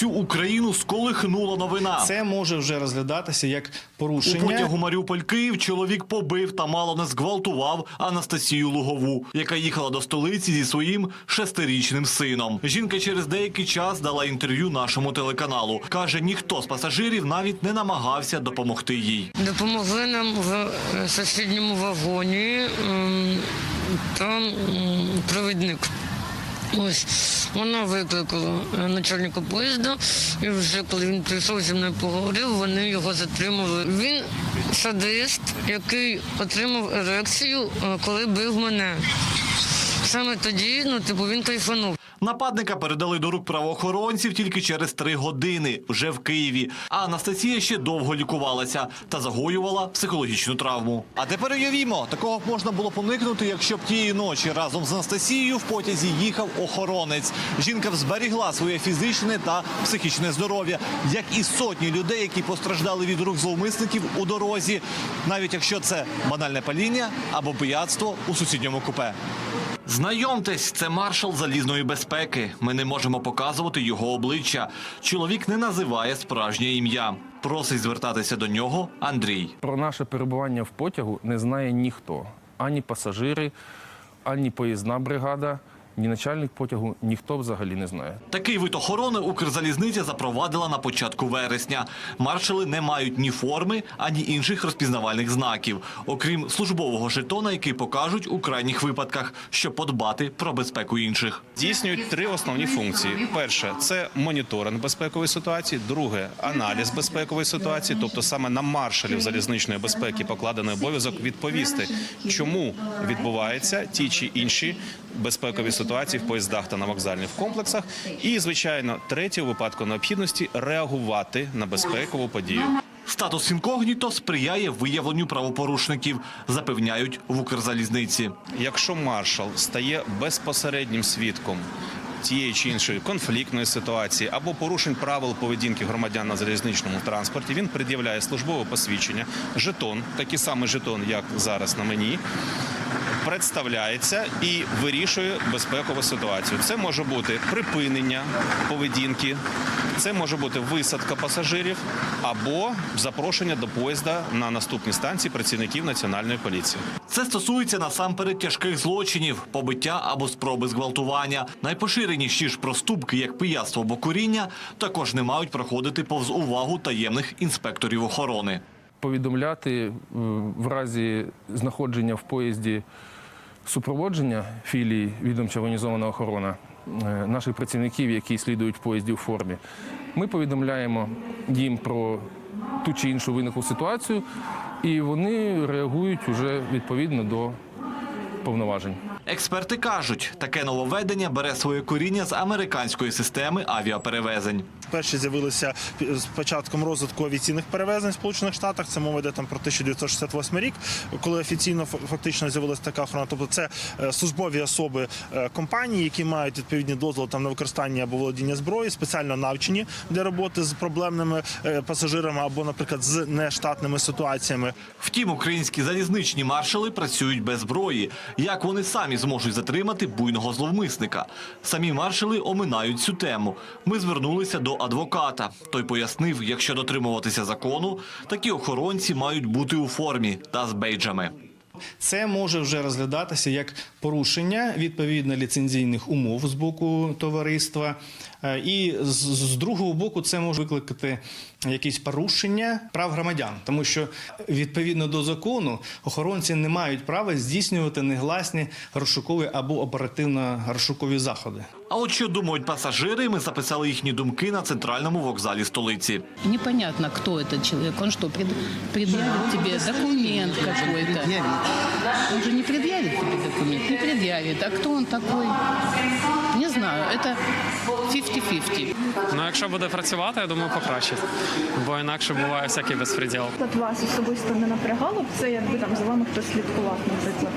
всю Україну сколихнула новина. Це може вже розглядатися як У порушення. потягу Маріуполь-Київ чоловік побив та мало не зґвалтував Анастасію Лугову, яка їхала до столиці зі своїм шестирічним сином. Жінка через деякий час дала інтерв'ю нашому телеканалу. Каже, ніхто з пасажирів навіть не намагався допомогти їй. Допомогли нам в е, сусідньому вагоні там провідник. Ось вона викликала е, начальника поїзда, і вже коли він прийшов зі мною поговорив, вони його затримали. Він садист, який отримав ерекцію, е, коли бив мене. Саме тоді, ну типу, він кайфанув. Нападника передали до рук правоохоронців тільки через три години вже в Києві. А Анастасія ще довго лікувалася та загоювала психологічну травму. А тепер уявімо, такого б можна було поникнути, якщо б тієї ночі разом з Анастасією в потязі їхав охоронець. Жінка зберігла своє фізичне та психічне здоров'я, як і сотні людей, які постраждали від рук зловмисників у дорозі, навіть якщо це банальне паління або пияцтво у сусідньому купе. Знайомтесь, це маршал залізної безпеки. Ми не можемо показувати його обличчя. Чоловік не називає справжнє ім'я. Просить звертатися до нього Андрій. Про наше перебування в потягу не знає ніхто. Ані пасажири, ані поїзна бригада, ні начальник потягу, ніхто взагалі не знає. Такий вид охорони Укрзалізниця запровадила на початку вересня. Маршали не мають ні форми, ані інших розпізнавальних знаків, окрім службового жетона, який покажуть у крайніх випадках, щоб подбати про безпеку інших. Здійснюють три основні функції: перше це моніторинг безпекової ситуації, друге аналіз безпекової ситуації, тобто саме на маршалів залізничної безпеки покладений обов'язок відповісти, чому відбуваються ті чи інші безпекові ситуації в поїздах та на вокзальних комплексах. І звичайно, третє у випадку необхідності реагувати на безпекову подію. Статус інкогніто сприяє виявленню правопорушників, запевняють в Укрзалізниці. Якщо маршал стає безпосереднім свідком тієї чи іншої конфліктної ситуації або порушень правил поведінки громадян на залізничному транспорті, він пред'являє службове посвідчення, жетон, такий самий жетон, як зараз на мені. Представляється і вирішує безпекову ситуацію. Це може бути припинення поведінки, це може бути висадка пасажирів або запрошення до поїзда на наступні станції працівників національної поліції. Це стосується насамперед тяжких злочинів, побиття або спроби зґвалтування. Найпоширеніші ж проступки, як пияцтво або куріння, також не мають проходити повз увагу таємних інспекторів охорони. Повідомляти е, в разі знаходження в поїзді супроводження філії відомча організована охорона е, наших працівників, які слідують в поїзді у формі. Ми повідомляємо їм про ту чи іншу виниклу ситуацію, і вони реагують уже відповідно до повноважень. Експерти кажуть, таке нововведення бере своє коріння з американської системи авіаперевезень. Перші з'явилися з початком розвитку авіаційних перевезень в Сполучених Штатах. Це мова йде там про 1968 рік, коли офіційно фа- фактично з'явилася така охорона. Тобто це е, службові особи е, компанії, які мають відповідні дозволи там на використання або володіння зброї, спеціально навчені для роботи з проблемними е, пасажирами або, наприклад, з нештатними ситуаціями. Втім, українські залізничні маршали працюють без зброї. Як вони самі зможуть затримати буйного зловмисника? Самі маршали оминають цю тему. Ми звернулися до адвоката. Той пояснив, якщо дотримуватися закону, такі охоронці мають бути у формі та з бейджами. Це може вже розглядатися як порушення відповідно ліцензійних умов з боку товариства. Е, І з, другого боку, це може викликати якісь порушення прав громадян, тому що відповідно до закону охоронці не мають права здійснювати негласні розшукові або оперативно-розшукові заходи. А от що думають пасажири, ми записали їхні думки на центральному вокзалі столиці. Непонятно, кто этот человек. Он что, пред- предъявит тебе документ какой-то? Он же не предъявит тебе документ, не предъявит. А кто он такой? Не знаю. Это 50-50. Ну, якщо буде працювати, я думаю, покращить. Бо інакше буває всякий безпреділ. От вас особисто не напрягало б це, якби там за вами хтось слідкував, наприклад.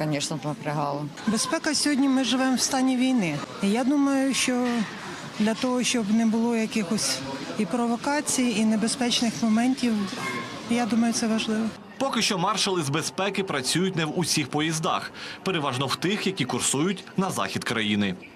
Звісно, напрягало. Безпека сьогодні ми живемо в стані війни. Я думаю, що для того, щоб не було якихось і провокацій, і небезпечних моментів, я думаю, це важливо. Поки що маршали з безпеки працюють не в усіх поїздах, переважно в тих, які курсують на захід країни.